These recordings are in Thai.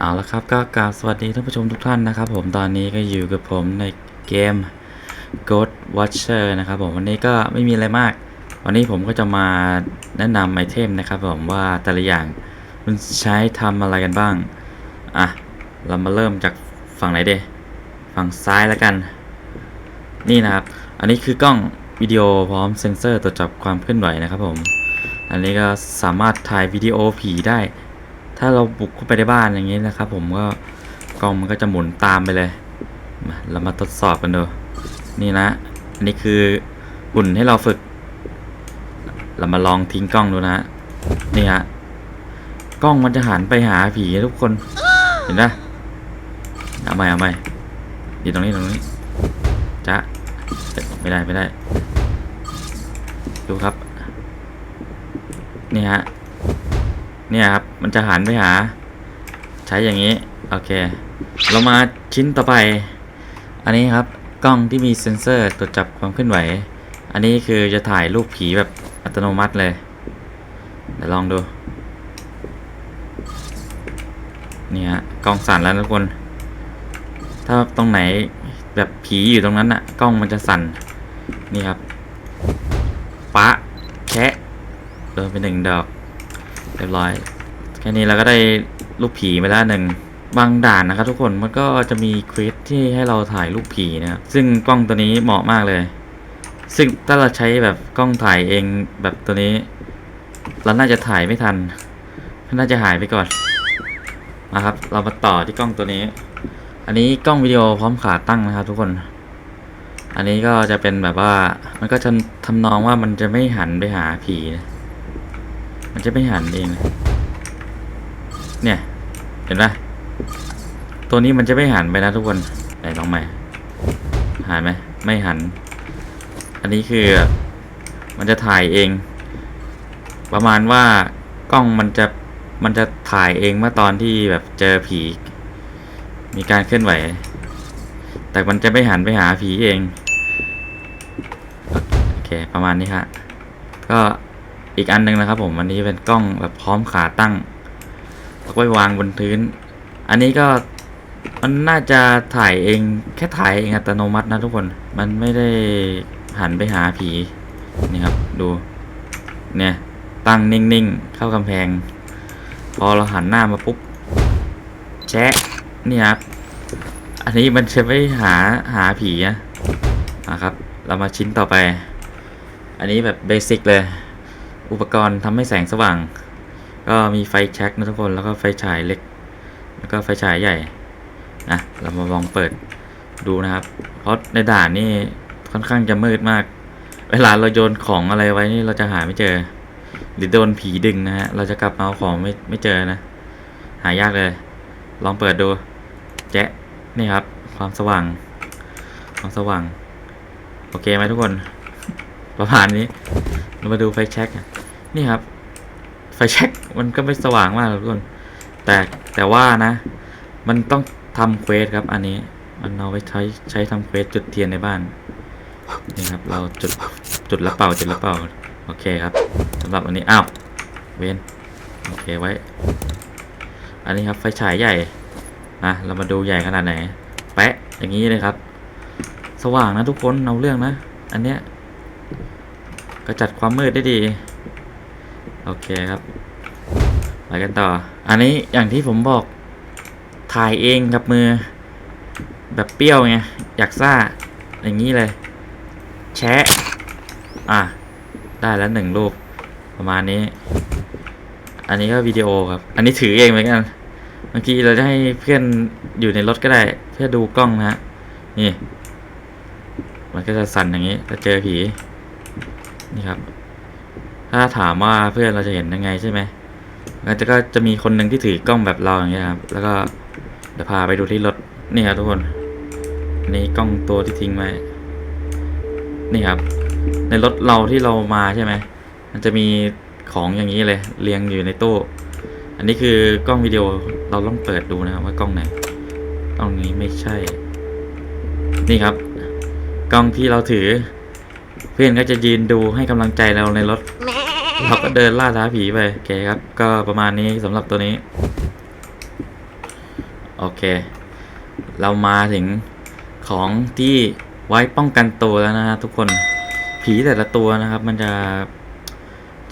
เอาละครับก็กราบสวัสดีท่านผู้ชมทุกท่านนะครับ ผมตอนนี้ก็อยู่กับผมในเกม Ghost Watcher นะครับผมวันนี้ก็ไม่มีอะไรมาก วันนี้ผมก็จะมาแนะนำไอเทมนะครับผมว่าแต่ละอย่างมันใช้ทำอะไรกันบ้าง อะ เรามาเริ่มจากฝั่งไหนดีฝั่งซ้ายแล้วกัน นี่นะครับ อันนี้คือกล้องวิดีโอพร้อมเซ็นเซอร์ตรวจจับความเคลื่อนไหวนะครับผม อันนี้ก็สามารถถ่ายวิดีโอผีได้ ถ้าเราบุกเข้าไปในบ้านอย่างนี้นะครับ ผมก็กล้องมันก็จะหมุนตามไปเลยมาเรามาทดสอบกันดูนี่นะอันนี้คือหุ่นให้เราฝึก เรามาลองทิ้งกล้องดูนะนี่ฮะกล้องมันจะหันไปหาผีทุกคน เห็นไหมเอาใหม่เอาใหม่ดีตรงนี้ตรงนี้จ้ะไม่ได้ไม่ได้ ดูครับ นี่ฮะ เนี่ยครับ มันจะหันไปหา ใช้อย่างนี้ โอเค เรามาชิ้นต่อไป อันนี้ครับ กล้องที่มีเซ็นเซอร์ตรวจจับความเคลื่อนไหว อันนี้คือจะถ่ายรูปผีแบบอัตโนมัติเลย เดี๋ยวลองดูนี่ฮะกล้องสั่นแล้วทุกคน ถ้าตรงไหนแบบผีอยู่ตรงนั้นน่ะกล้องมันจะสั่น นี่ครับ ปะแคะโดนไปหนึ่งดอก เรียบร้อย แค่นี้เราก็ได้ลูกผีไปแล้วหนึ่งบางด่านนะครับทุกคนมันก็จะมีเควสที่ให้เราถ่ายรูปผีนะครับซึ่งกล้องตัวนี้เหมาะมากเลย ซึ่งถ้าเราใช้แบบกล้องถ่ายเองแบบตัวนี้ เราน่าจะถ่ายไม่ทัน น่าจะหายไปก่อนมาครับ เรามาต่อที่กล้องตัวนี้ อันนี้กล้องวิดีโอพร้อมขาตั้งนะครับทุกคน อันนี้ก็จะเป็นแบบว่ามันก็จะทำนองว่ามันจะไม่หันไปหาผีนะ มันจะไม่หันเองเนี่ย เห็นปะตัวนี้มันจะไม่หันไปนะทุกคนไหนลองใหม่หันไหมไม่หัน อันนี้คือมันจะถ่ายเอง ประมาณว่ากล้องมันจะมันจะถ่ายเองเมื่อตอนที่แบบเจอผี มีการเคลื่อนไหว แต่มันจะไม่หันไปหาผีเอง โอเคประมาณนี้ฮะก็ อีกอันหนึงนะครับ ผมอันนี้เป็นกล้องแบบพร้อมขาตั้งแล้วก็ไว้วางบนพื้น อันนี้ก็มันน่าจะถ่ายเองแค่ถ่ายเองอัตโนมัตินะทุกคน มันไม่ได้หันไปหาผีนี่ครับ ดูเนี่ยตั้งนิ่งๆ เข้ากำแพง พอเราหันหน้ามาปุ๊บแชะนี่ครับ อันนี้มันจะไม่หาหาผีนะครับ เรามาชิ้นต่อไป อันนี้แบบเบสิกเลย อุปกรณ์ทำให้แสงสว่าง ก็มีไฟแช็กนะทุกคนแล้วก็ไฟฉายเล็ก แล้วก็ไฟฉายใหญ่นะเรามาลองเปิดดูนะครับ เพราะในด่านนี่ค่อนข้างจะมืดมาก เวลาเราโยนของอะไรไว้นี่เราจะหาไม่เจอหรือโดนผีดึงนะฮะเราจะกลับมาเอาของไม่ไม่เจอนะ หายากเลย ลองเปิดดู แจ๊ะนี่ครับ ความสว่าง ความสว่าง โอเคไหมทุกคน ประมาณนี้ เรามาดูไฟแช็กนี่ครับ ไฟแช็กมันก็ไม่สว่างมากหรอกทุกคนแต่แต่ว่านะ มันต้องทำเควสครับ อันนี้ มันเอาไว้ใช้ใช้ทำเควสจุดเทียนในบ้าน นี่ครับ เราจุดจุดละเป่าจุดละเป่า โอเคครับสำหรับอันนี้ อ้าว เวนโอเคไว้ อันนี้ครับไฟฉายใหญ่นะเรามาดูใหญ่ขนาดไหน แปะอย่างนี้เลยครับ สว่างนะทุกคน เอาเรื่องนะ อันเนี้ย ก็จัดความมืดได้ดี โอเคครับไปกันต่อ อันนี้อย่างที่ผมบอกถ่ายเองกับมือ แบบเปรี้ยวไง อยากซ่า อย่างนี้เลย แชะ อะ ได้แล้วหนึ่งรูปประมาณนี้ อันนี้ก็วิดีโอครับ อันนี้ถือเองเหมือนกันบางทีเราจะให้เพื่อนอยู่ในรถก็ได้ เพื่อดูกล้องนะฮะนี่ มันก็จะสั่นอย่างนี้ถ้าเจอผี นี่ครับ ถ้าถามว่าเพื่อนเราจะเห็นยังไงใช่ไหมก็จะก็จะมีคนหนึ่งที่ถือกล้องแบบเราอย่างเงี้ยครับ แล้วก็เดี๋ยวพาไปดูที่รถนี่ครับทุกคนอันนี้กล้องตัวที่ทิ้งไว้นี่ครับ ในรถเราที่เรามาใช่ไหมมันจะมีของอย่างนี้เลยเรียงอยู่ในตู้อันนี้คือกล้องวิดีโอเราต้องเปิดดูนะครับว่ากล้องไหนกล้องนี้ไม่ใช่ นี่ครับ กล้องที่เราถือ เพื่อนก็จะยืนดูให้กำลังใจเราในรถ เราก็เดินล่าท้าผีไปโอเคครับ ก็ประมาณนี้สำหรับตัวนี้ โอเค เรามาถึงของที่ไว้ป้องกันตัวแล้วนะฮะทุกคนผีแต่ละตัวนะครับ มันจะ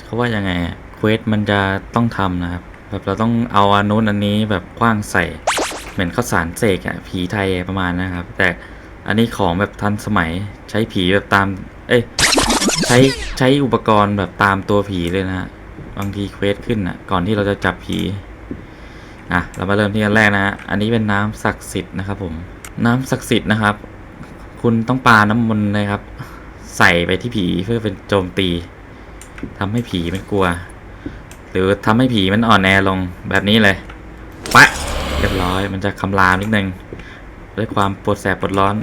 เขาว่ายังไงอะเควสมันจะต้องทำนะครับ แบบเราต้องเอาอันนู้นอันนี้แบบคว้างใส่ เหมือนข้าวสารเสกอะผีไทยประมาณนะครับ แต่อันนี้ของแบบทันสมัยใช้ผีแบบตาม เอ้ยใช้ใช้อุปกรณ์แบบตามตัวผีเลยนะฮะบางทีเควสขึ้นอะก่อนที่เราจะจับผีอะเรามาเริ่มที่อันแรกนะฮะอันนี้เป็นน้ำศักดิ์สิทธิ์นะครับ ผม น้ำศักดิ์สิทธิ์นะครับ คุณต้องปาน้ำมนต์นะครับ ใส่ไปที่ผีเพื่อเป็นโจมตีทำให้ผีมันกลัว หรือทำให้ผีมันอ่อนแอลงแบบนี้เลยปะเรียบร้อยมันจะคำรามนิดนึงด้วยความปวดแสบปวดร้อน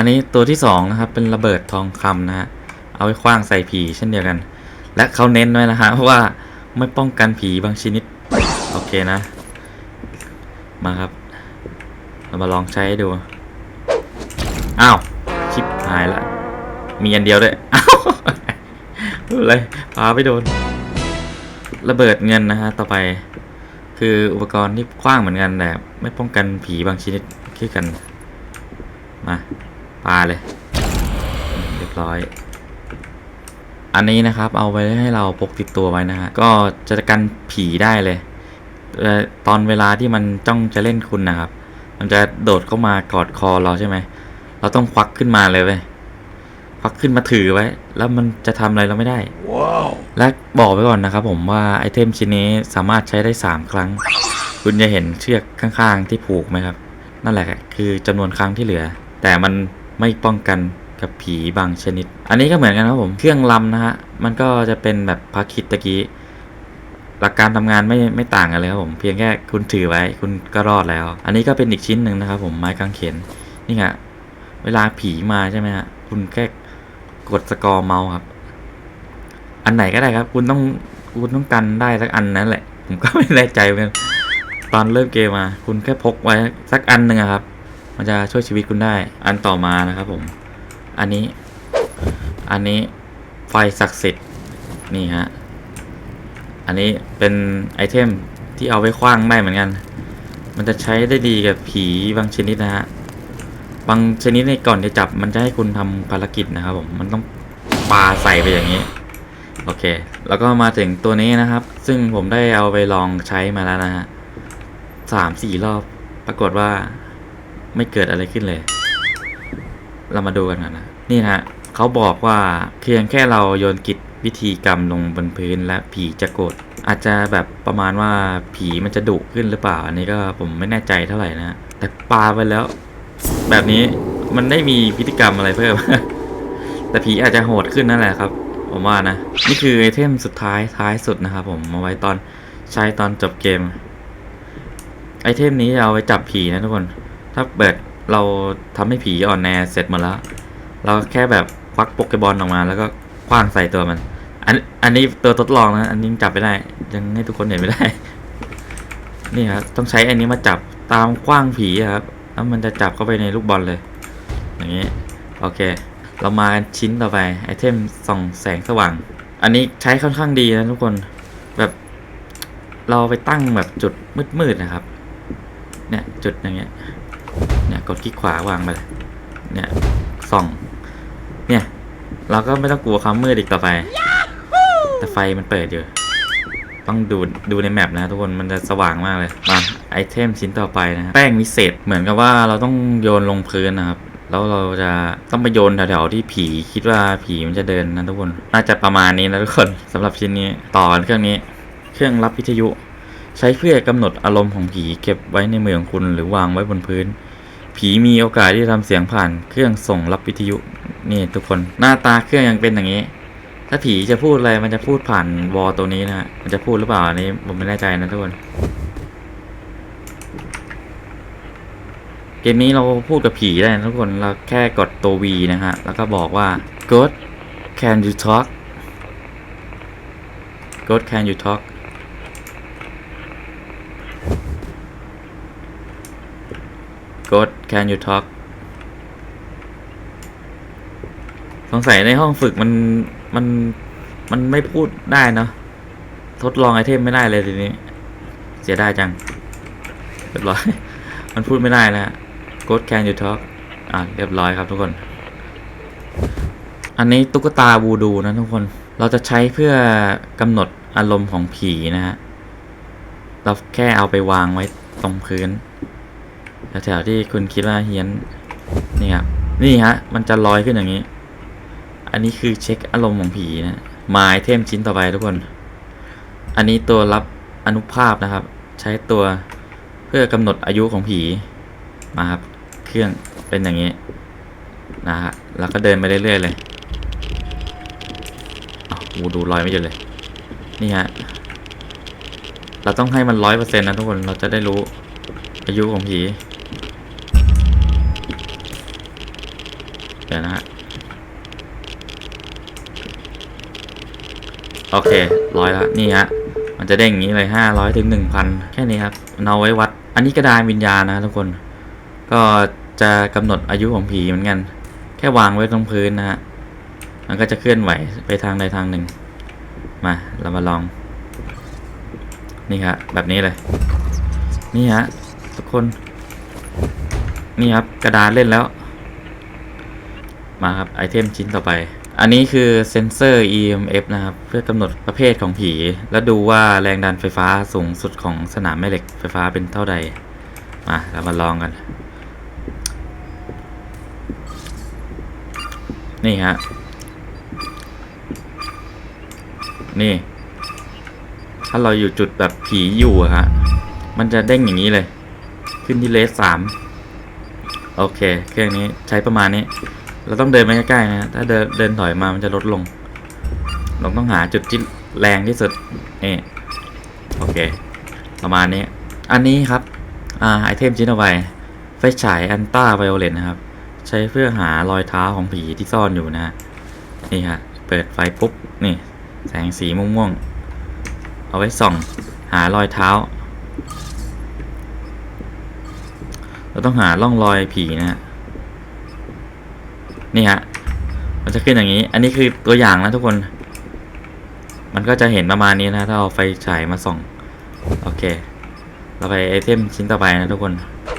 อันนี้ตัวที่สองนะครับเป็นระเบิดทองคำนะฮะเอาไว้คว้างใส่ผีเช่นเดียวกัน และเขาเน้นไว้นะฮะว่าไม่ป้องกันผีบางชนิด โอเคนะ มาครับ เรามาลองใช้ดู อ้าวชิปหายละมีอันเดียวด้วยอ้าวเลยปาไปโดน ระเบิดเงินนะฮะต่อไปคืออุปกรณ์ที่กว้างเหมือนกันแต่ไม่ป้องกันผีบางชนิดคือกัน มา ปาเลย เรียบร้อย อันนี้นะครับเอาไว้ให้เราพกติดตัวไว้นะฮะ ก็จะกันผีได้เลยเอ่อตอนเวลาที่มันจ้องจะเล่นคุณนะครับ มันจะโดดเข้ามากอดคอเราใช่ไหม เราต้องควักขึ้นมาเลยเว้ยควักขึ้นมาถือไว้ แล้วมันจะทำอะไรเราไม่ได้และบอกไว้ก่อนนะครับผมว่าไอเทมชิ้นนี้สามารถใช้ได้ 3 ครั้ง คุณจะเห็นเชือกข้างๆที่ผูกไหมครับ นั่นแหละคือจำนวนครั้งที่เหลือ แต่มัน ไม่ป้องกันกับผีบางชนิด อันนี้ก็เหมือนกันครับผม เครื่องลำนะฮะ มันก็จะเป็นแบบพาคิดตะกี้ หลักการทำงานไม่ไม่ต่างกันเลยครับผม เพียงแค่คุณถือไว้คุณก็รอดแล้ว อันนี้ก็เป็นอีกชิ้นหนึ่งนะครับผม ไม้กางเขน นี่ฮะ เวลาผีมาใช่ไหมฮะ คุณแค่กดสกอร์เมาส์ครับ อันไหนก็ได้ครับ คุณต้องคุณต้องกันได้สักอันนั้นแหละ ผมก็ไม่แน่ใจเหมือนตอนเริ่มเกมมา คุณแค่พกไว้สักอันหนึ่งครับ มันจะช่วยชีวิตคุณได้ อันต่อมานะครับผม อันนี้ อันนี้ไฟศักดิ์สิทธิ์นี่ฮะ อันนี้เป็นไอเทมที่เอาไว้คว้างได้เหมือนกัน มันจะใช้ได้ดีกับผีบางชนิดนะฮะ บางชนิดในก่อนจะจับมันจะให้คุณทำภารกิจนะครับผม มันต้องปาใส่ไปอย่างนี้ โอเค แล้วก็มาถึงตัวนี้นะครับ ซึ่งผมได้เอาไปลองใช้มาแล้วนะฮะสามสี่รอบ ปรากฏว่า ไม่เกิดอะไรขึ้นเลย เรามาดูกันก่อนนะ นี่นะฮะเขาบอกว่าเพียงแค่เราโยนกิจวิธีกรรมลงบนพื้นและผีจะโกรธอาจจะแบบประมาณว่าผีมันจะดุขึ้นหรือเปล่า อันนี้ก็ผมไม่แน่ใจเท่าไหร่นะแต่ปาไปแล้ว แบบนี้มันได้มีพฤติกรรมอะไรเพิ่ม แต่ผีอาจจะโหดขึ้นนั่นแหละครับ ผมว่านะ นี่คือไอเทมสุดท้ายท้ายสุดนะครับผมมาไว้ตอนใช้ตอนจบเกม ไอเทมนี้จะเอาไว้จับผีนะทุกคน ถ้าเบิดเราทำให้ผีอ่อนแอเสร็จหมาแล้ว เราแค่แบบควักโปเกบอลออกมาแล้วก็คว้างใส่ตัวมัน อันอันนี้ตัวทดลองนะ อันนี้จับไม่ได้ ยังให้ทุกคนเห็นไม่ได้ นี่ครับต้องใช้อันนี้มาจับตามคว้างผีครับแล้วมันจะจับเข้าไปในลูกบอลเลย อย่างนี้ โอเค เรามากันชิ้นต่อไปไอเทมส่องแสงสว่าง อันนี้ใช้ค่อนข้างดีนะทุกคนแบบเราไปตั้งแบบจุดมืดๆนะครับ เนี่ยจุดอย่างเงี้ย เนี่ยกดคลิกขวาวางไปเลยเนี่ยส่อง เนี่ยเราก็ไม่ต้องกลัวความมืดอีกต่อไป แต่ไฟมันเปิดอยู่ ต้องดูดูในแมปนะทุกคนมันจะสว่างมากเลยมาไอเทมชิ้นต่อไปนะแป้งวิเศษเหมือนกับว่าเราต้องโยนลงพื้นนะครับแล้วเราจะต้องไปโยนแถวๆที่ผีคิดว่าผีมันจะเดินนะทุกคน น่าจะประมาณนี้นะทุกคนสำหรับชิ้นนี้ต่อเครื่องนี้ เครื่องรับวิทยุ ใช้เพื่อกำหนดอารมณ์ของผีเก็บไว้ในมือของคุณหรือวางไว้บนพื้น ผีมีโอกาสที่จะทำเสียงผ่านเครื่องส่งรับวิทยุนี่ทุกคนหน้าตาเครื่องยังเป็นอย่างนี้ ถ้าผีจะพูดอะไรมันจะพูดผ่านวอลตัวนี้นะฮะมันจะพูดหรือเปล่าอันนี้ผมไม่แน่ใจนะทุกคนเกมนี้เราพูดกับผีได้นะทุกคนเราแค่กดตัว V นะฮะแล้วก็บอกว่า God can you talk God can you talk God can you talk สงสัยในห้องฝึกมันมันมันไม่พูดได้เนาะทดลองไอเทมไม่ได้เลยทีนี้ เสียไดายจังเรียบร้อย มันพูดไม่ได้นะฮะ God can you talk อะเรียบร้อยครับทุกคน อันนี้ตุ๊กตาวูดูนะทุกคน เราจะใช้เพื่อกำหนดอารมณ์ของผีนะฮะ เราแค่เอาไปวางไว้ตรงพื้น แถวๆที่คุณคิดว่าเฮี้ยนนี่ครับนี่ฮะ มันจะลอยขึ้นอย่างนี้ อันนี้คือเช็คอารมณ์ของผีนะมาไอเทมชิ้นต่อไปทุกคน อันนี้ตัวรับอนุภาพนะครับ ใช้ตัวเพื่อกำหนดอายุของผีมาครับ เครื่องเป็นอย่างนี้นะฮะแล้วก็เดินไปเรื่อยๆเลยอ้าววูดูลอยไม่หยุดเลย นี่ฮะ เราต้องให้มันร้อยเปอร์เซ็นต์นะทุกคน เราจะได้รู้อายุของผี เดี๋ยวนะฮะ โอเคร้อยแล้วนี่ฮะ มันจะเด้งอย่างนี้เลยห้าร้อยถึงหนึ่งพันแค่นี้ครับเอาไว้วัด อันนี้กระดานวิญญาณนะทุกคน ก็จะกำหนดอายุของผีเหมือนกัน แค่วางไว้ตรงพื้นนะฮะ มันก็จะเคลื่อนไหวไปทางใดทางหนึ่ง มา เรามาลอง นี่ฮะแบบนี้เลย นี่ฮะทุกคน นี่ครับกระดานเล่นแล้ว มาครับไอเทมชิ้นต่อไป อันนี้คือเซนเซอร์ EMF นะครับ เพื่อกำหนดประเภทของผี และดูว่าแรงดันไฟฟ้าสูงสุดของสนามแม่เหล็กไฟฟ้าเป็นเท่าใด มาเรามาลองกัน นี่ฮะ นี่ ถ้าเราอยู่จุดแบบผีอยู่ฮะ มันจะเด้งอย่างนี้เลย ขึ้นที่เลสสามโอเค เครื่องนี้ใช้ประมาณนี้ เราต้องเดินไปใกล้ๆนะถ้าเดินเดินถอยมามันจะลดลง เราต้องหาจุดที่แรงที่สุดนี่โอเค ประมาณนี้ อันนี้ครับอ่าไอเทมชิ้นต่อไปไฟฉายอันต้าไวโอเลตนะครับ ใช้เพื่อหารอยเท้าของผีที่ซ่อนอยู่นะฮะนี่ฮะเปิดไฟปุ๊บนี่ แสงสีม่วงๆเอาไว้ส่อง หารอยเท้า เราต้องหาร่องรอยผีนะฮะ นี่ฮะ มันจะขึ้นอย่างนี้ อันนี้คือตัวอย่างนะทุกคน มันก็จะเห็นประมาณนี้นะ ถ้าเอาไฟฉายมาส่อง โอเค เราไปไอเทมชิ้นต่อไปนะทุกคน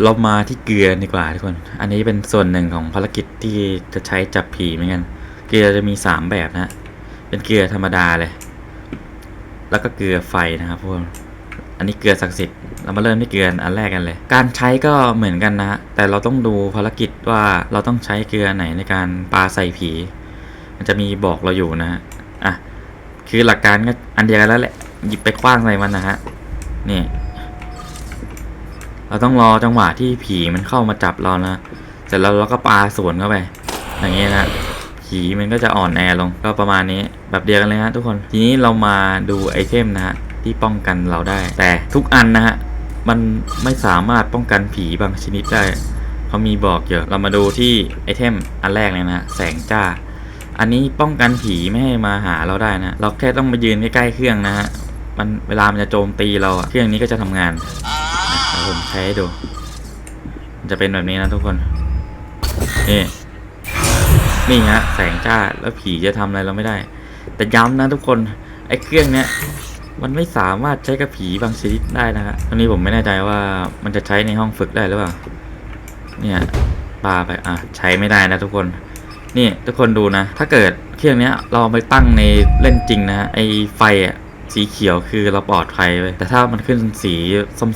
เรามาที่เกลือดีกว่าทุกคน อันนี้เป็นส่วนหนึ่งของภารกิจที่จะใช้จับผีเหมือนกัน เกลือจะมีสามแบบนะ เป็นเกลือธรรมดาเลย แล้วก็เกลือไฟนะครับพวกคนอันนี้เกลือศักดิ์สิทธิ์ เรามาเริ่มที่เกลืออันแรกกันเลย การใช้ก็เหมือนกันนะฮะแต่เราต้องดูภารกิจว่าเราต้องใช้เกลือไหนในการปาใส่ผี มันจะมีบอกเราอยู่นะฮะอะคือหลักการก็อันเดียวกันแล้วแหละหยิบไปคว้างใส่มันนะฮะนี่เราต้องรอจังหวะที่ผีมันเข้ามาจับเรานะเสร็จแล้วเราก็ปาสวนเข้าไป อย่างนี้นะผีมันก็จะอ่อนแอลงก็ประมาณนี้แบบเดียวกันเลยฮะทุกคนทีนี้เรามาดูไอเทมนะฮะที่ป้องกันเราได้ แต่ทุกอันนะฮะ มันไม่สามารถป้องกันผีบางชนิดได้เขามีบอกเยอะเรามาดูที่ไอเทมอันแรกเลยนะฮะแสงจ้า อันนี้ป้องกันผีไม่ให้มาหาเราได้นะ เราแค่ต้องมายืนใกล้ๆเครื่องนะฮะมันเวลามันจะโจมตีเราอะเครื่องนี้ก็จะทำงานนะผมใช้ดูมันจะเป็นแบบนี้นะทุกคนนี่นี่ฮะแสงจ้าแล้วผีจะทำอะไรเราไม่ได้ แต่ย้ำนะทุกคนไอ้เครื่องเนี้ย มันไม่สามารถใช้กับผีบางชนิดได้นะฮะตรงนี้ผมไม่แน่ใจว่ามันจะใช้ในห้องฝึกได้หรือเปล่า เนี่ยปาไปอะใช้ไม่ได้นะทุกคน นี่ทุกคนดูนะ ถ้าเกิดเครื่องเนี้ยเราไปตั้งในเล่นจริงนะไอไฟอะสีเขียวคือเราปลอดภัยไปแต่ถ้ามันขึ้นสี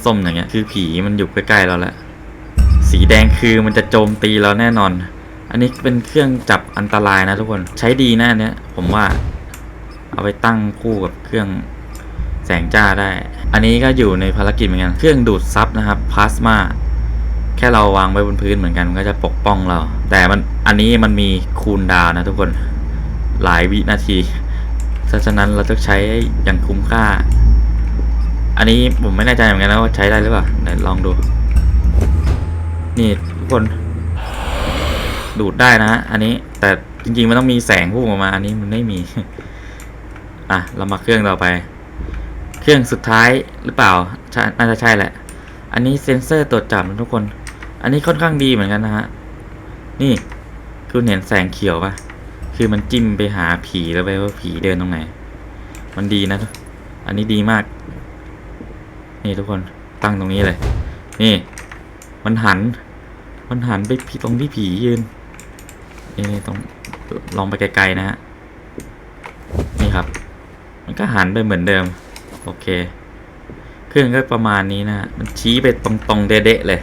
ส้มๆอย่างเงี้ย คือผีมันอยู่ใกล้ๆเราแล้ว สีแดงคือมันจะโจมตีเราแน่นอน อันนี้เป็นเครื่องจับอันตรายนะทุกคน ใช้ดีนะอันเนี้ยผมว่า เอาไปตั้งคู่กับเครื่อง แสงจ้าได้ อันนี้ก็อยู่ในภารกิจเหมือนกัน เครื่องดูดซับนะครับพลาสมาแค่เราวางไว้บนพื้นเหมือนกันมันก็จะปกป้องเรา แต่มันอันนี้มันมีคูลดาวนะทุกคนหลายวินาทีเพราะฉะนั้นเราต้องใช้อย่างคุ้มค่า อันนี้ผมไม่แน่ใจเหมือนกันนะว่าใช้ได้หรือเปล่าไหนลองดู นี่ทุกคน ดูดได้นะอันนี้แต่จริงๆมันต้องมีแสงพุ่งออกมา อันนี้มันไม่มี อะ เรามาเครื่องต่อไป เครื่องสุดท้ายหรือเปล่าน่าจะใช่แหละ อันนี้เซ็นเซอร์ตรวจจับนะทุกคน อันนี้ค่อนข้างดีเหมือนกันนะฮะ นี่คุณเห็นแสงเขียวปะคือมันจิ้มไปหาผีแล้วไปว่าผีเดินตรงไหน มันดีนะ อันนี้ดีมาก นี่ทุกคนตั้งตรงนี้เลย นี่ มันหัน มันหันไปตรงที่ผียืน นี่ตรงลองไปไกลๆนะฮะ นี่ครับ มันก็หันไปเหมือนเดิม โอเค เครื่องก็ประมาณนี้นะมันชี้ไปตรงๆเด๊ะๆเลย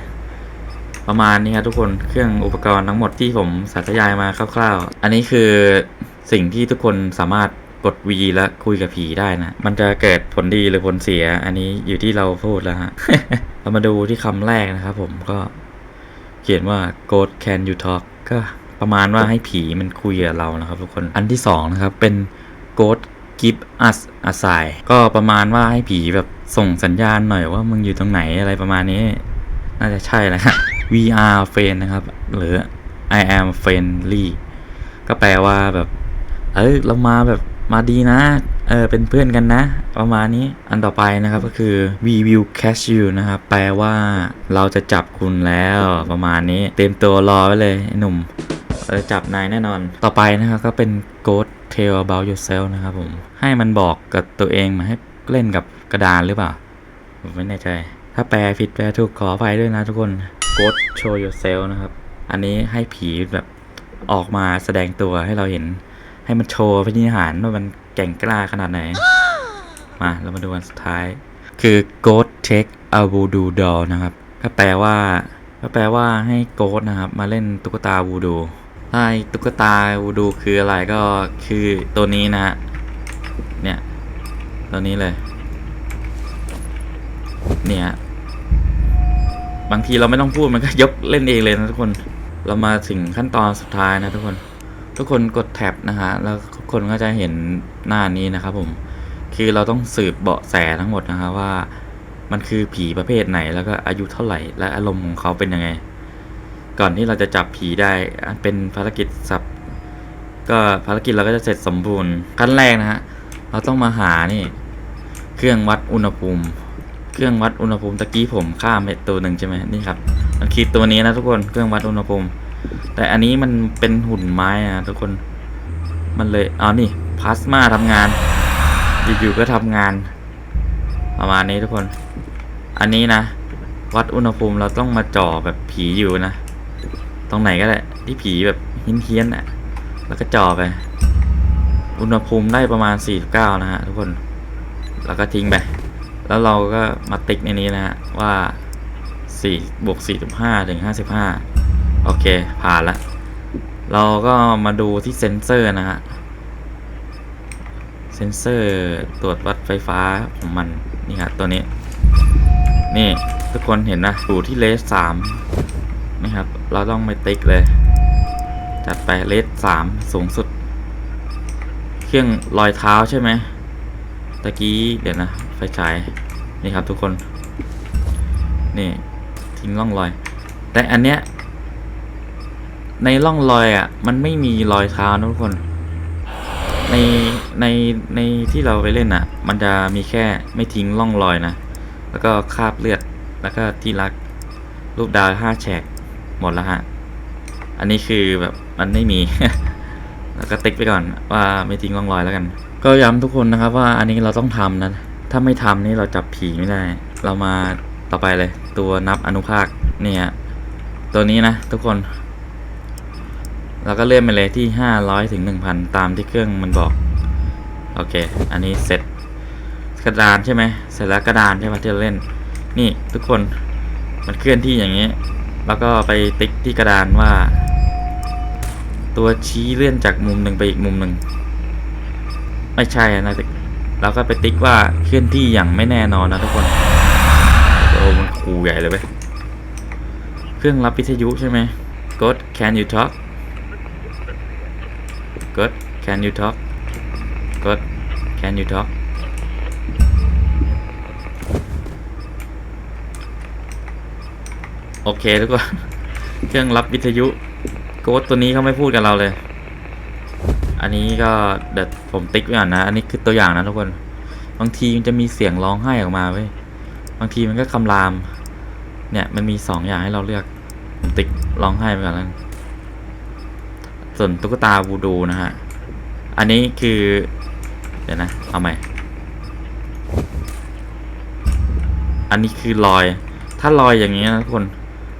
ประมาณนี้ครับทุกคนเครื่องอุปกรณ์ทั้งหมดที่ผมสาธยายมาคร่าว ๆ อันนี้คือสิ่งที่ทุกคนสามารถกด V และคุยกับผีได้นะ มันจะเกิดผลดีหรือผลเสีย อันนี้อยู่ที่เราพูดแล้วฮะ เรามาดูที่คำแรกนะครับผมก็เขียนว่า Ghost can you talk ก็ประมาณว่าให้ผีมันคุยกับเรานะครับทุกคน อันที่สองนะครับเป็น Ghost give us a sign ก็ประมาณว่าให้ผีแบบส่งสัญญาณหน่อยว่ามึงอยู่ตรงไหนอะไรประมาณนี้ น่าจะใช่แหละฮะ we are friend นะครับ หรือ I am friendly ก็แปลว่าแบบ เอ้ยเรามาแบบมาดีนะ เออเป็นเพื่อนกันนะ ประมาณนี้ อันต่อไปนะครับก็คือ we will catch you นะครับ แปลว่าเราจะจับคุณแล้วประมาณนี้ เตรียมตัวรอไว้เลยไอ้หนุ่ม เราจะจับนายแน่นอน ต่อไปนะครับก็เป็น ghost tell about yourself นะครับผม ให้มันบอกกับตัวเองมาให้เล่นกับกระดานหรือเปล่า ผมไม่แน่ใจ ถ้าแปลผิดแปลถูกขออภัยด้วยนะทุกคน Ghost show yourself นะครับ อันนี้ให้ผีแบบออกมาแสดงตัวให้เราเห็น ให้มันโชว์พินิหารว่ามันแก่งกล้าขนาดไหน มาเรามาดูอันสุดท้าย คือ Ghost take a voodoo doll นะครับก็แปลว่าก็แปลว่าให้โก t นะครับ มาเล่นตุ๊กตาวูดู ไอ้ตุ๊กตาวูดูคืออะไรก็คือตัวนี้นะฮะ เนี่ย ตัวนี้เลย เนี่ย บางทีเราไม่ต้องพูดมันก็ยกเล่นเองเลยนะทุกคน เรามาถึงขั้นตอนสุดท้ายนะทุกคน ทุกคนกดแท็บนะฮะ แล้วทุกคนก็จะเห็นหน้านี้นะครับผม คือเราต้องสืบเบาะแสทั้งหมดนะฮะว่า มันคือผีประเภทไหน แล้วก็อายุเท่าไหร่ และอารมณ์ของเขาเป็นยังไง ก่อนที่เราจะจับผีได้เป็นภารกิจสับ ก็ภารกิจเราก็จะเสร็จสมบูรณ์ขั้นแรกนะฮะเราต้องมาหานี่ เครื่องวัดอุณหภูมิ เครื่องวัดอุณหภูมิตะกี้ผมข้ามไปตัวหนึ่งใช่ไหมนี่ครับมันคือตัวนี้นะทุกคนเครื่องวัดอุณหภูมิ แต่อันนี้มันเป็นหุ่นไม้นะทุกคนมันเลยเอนี่พลาสมาทำงานอยู่ๆก็ทำงาน ประมาณนี้ทุกคน อันนี้นะ วัดอุณหภูมิเราต้องมาจ่อแบบผีอยู่นะ ตรงไหนก็ได้ที่ผีแบบเฮี้ยนๆอะ แล้วก็จ่อไป อุณหภูมิได้ประมาณ 49 นะฮะทุกคน แล้วก็ทิ้งไป แล้วเราก็มาติ๊กในนี้นะฮะว่า4บวก45ถึง55 โอเค ผ่านละ เราก็มาดูที่เซ็นเซอร์นะฮะ เซ็นเซอร์ตรวจวัดไฟฟ้าของมัน นี่ครับตัวนี้ นี่ทุกคนเห็นนะอยู่ที่เลสสาม นี่ครับ เราต้องไปติ๊กเลย จัดไปเลสสามสูงสุด เครื่องรอยเท้าใช่ไหมตะกี้เดี๋ยวนะ ไฟฉาย นี่ครับทุกคน นี่ ทิ้งร่องรอย แต่อันเนี้ย ในร่องรอยอะ มันไม่มีรอยเท้านะทุกคน ใน ใน ในที่เราไปเล่นอะ มันจะมีแค่ไม่ทิ้งร่องรอยนะ แล้วก็คราบเลือด แล้วก็ที่รักรูปดาวห้าแฉก หมดแล้วฮะ อันนี้คือแบบมันไม่มี แล้วก็ติ๊กไปก่อนว่าไม่ทิ้งร่องรอยแล้วกัน ก็ย้ำทุกคนนะครับว่าอันนี้เราต้องทำนะ ถ้าไม่ทำนี่เราจับผีไม่ได้ เรามาต่อไปเลย ตัวนับอนุภาคเนี่ยตัวนี้นะทุกคนเราก็เลื่อนไปเลยที่ 500ถึง1,000 ตามที่เครื่องมันบอก โอเค อันนี้เสร็จกระดานใช่ไหมเสร็จแล้วกระดานใช่ไหมที่เราเล่น นี่ทุกคนมันเคลื่อนที่อย่างนี้ แล้วก็ไปติ๊กที่กระดานว่า ตัวชี้เลื่อนจากมุมหนึ่งไปอีกมุมหนึ่ง ไม่ใช่นะติ๊กเราก็ไปติ๊กว่าเคลื่อนที่อย่างไม่แน่นอนนะทุกคนโอ้มันคูใหญ่เลยเว้ยเครื่องรับวิทยุใช่ไหม Good can you talk Good can you talk Good can you talk โอเคทุกคนเครื่องรับวิทยุโกดตัวนี้เขาไม่พูดกับเราเลย อันนี้ก็เดี๋ยวผมติ๊กไว้ก่อนนะ อันนี้คือตัวอย่างนะทุกคน บางทีมันจะมีเสียงร้องไห้ออกมาเว้ย บางทีมันก็คำราม เนี่ยมันมีสองอย่างให้เราเลือก ผมติ๊กร้องไห้ไปก่อนแล้วส่วนตุ๊กตาวูดูนะฮะ อันนี้คือ เดี๋ยวนะ เอาใหม่ อันนี้คือรอย ถ้าลอยอย่างนี้นะทุกคน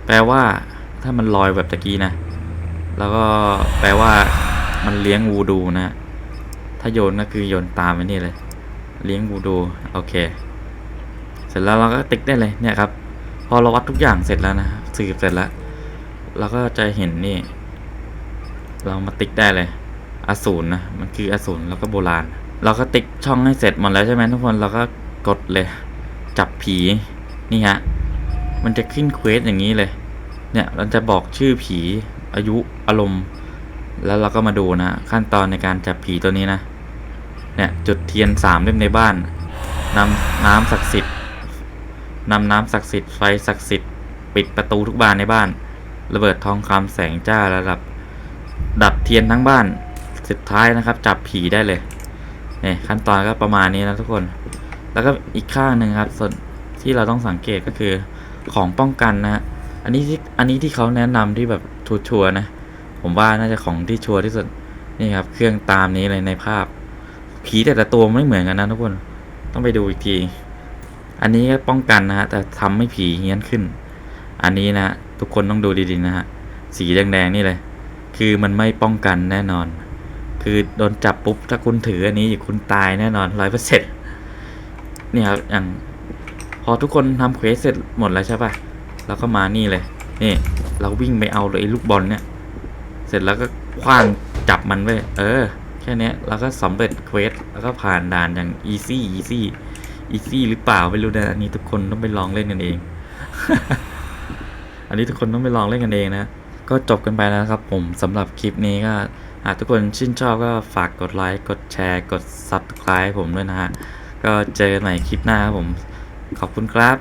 แปลว่า ถ้ามันลอยแบบตะกี้นะ แล้วก็แปลว่ามันเลี้ยงวูดูนะ ถ้าโยนก็คือโยนตามไปนี่เลย เลี้ยงวูดูโอเค เสร็จแล้วเราก็ติ๊กได้เลยเนี่ยครับ พอเราวัดทุกอย่างเสร็จแล้วนะสืบเสร็จแล้วเราก็จะเห็นนี่ เรามาติ๊กได้เลยอสูรนะ มันคืออสูรแล้วก็โบราณ เราก็ติ๊กช่องให้เสร็จหมดแล้วใช่ไหมทุกคน เราก็กดเลย จับผี นี่ฮะ มันจะขึ้นเควสอย่างนี้เลย เนี่ยมันจะบอกชื่อผีอายุอารมณ์ แล้วเราก็มาดูนะ ขั้นตอนในการจับผีตัวนี้นะ เนี่ย จุดเทียนสามเล่มในบ้านนำน้ำศักดิ์สิทธิ์นำน้ำศักดิ์สิทธิ์ไฟศักดิ์สิทธิ์ปิดประตูทุกบานในบ้าน ระเบิดทองคำแสงจ้าระดับ ดับเทียนทั้งบ้านสุดท้ายนะครับ จับผีได้เลยเนี่ยขั้นตอนก็ประมาณนี้นะทุกคน แล้วก็อีกข้างหนึ่งครับส่วนที่เราต้องสังเกตก็คือ ของป้องกันนะฮะอันนี้ที่อันนี้ที่เขาแนะนำที่แบบชัวร์นะ ผมว่าน่าจะของที่ชัวร์ที่สุดนี่ครับ เครื่องตามนี้เลยในภาพ ผีแต่ละตัวไม่เหมือนกันนะทุกคนต้องไปดูอีกที อันนี้ก็ป้องกันนะฮะแต่ทำให้ผีเฮี้ยนขึ้น อันนี้นะทุกคนต้องดูดีๆนะฮะสีแดงๆนี่เลย คือมันไม่ป้องกันแน่นอน คือโดนจับปุ๊บถ้าคุณถืออันนี้คุณตายแน่นอนร้อยเปอร์เซ็นต์นี่ครับอย่าง พอทุกคนทำเควสเสร็จหมดแล้วใช่ปะเราก็มานี่เลยนี่เราวิ่งไปเอาเลยไอ้ลูกบอลเนี่ย เสร็จแล้วก็คว้างจับมันไว้เออ แค่นี้เราก็สำเร็จเควสแล้วก็ผ่านด่านอย่างอีซี่อีซี่อีซี่หรือเปล่าไม่รู้นะอันนี้ทุกคนต้องไปลองเล่นกันเอง อันนี้ทุกคนต้องไปลองเล่นกันเองนะ ก็จบกันไปแล้วนะครับผมสำหรับคลิปนี้ก็หากทุกคนชื่นชอบก็ฝากกดไลค์ กดแชร์ กด Subscribe ผมด้วยนะฮะ ก็เจอกันใหม่คลิปหน้าครับผม ขอบคุณครับ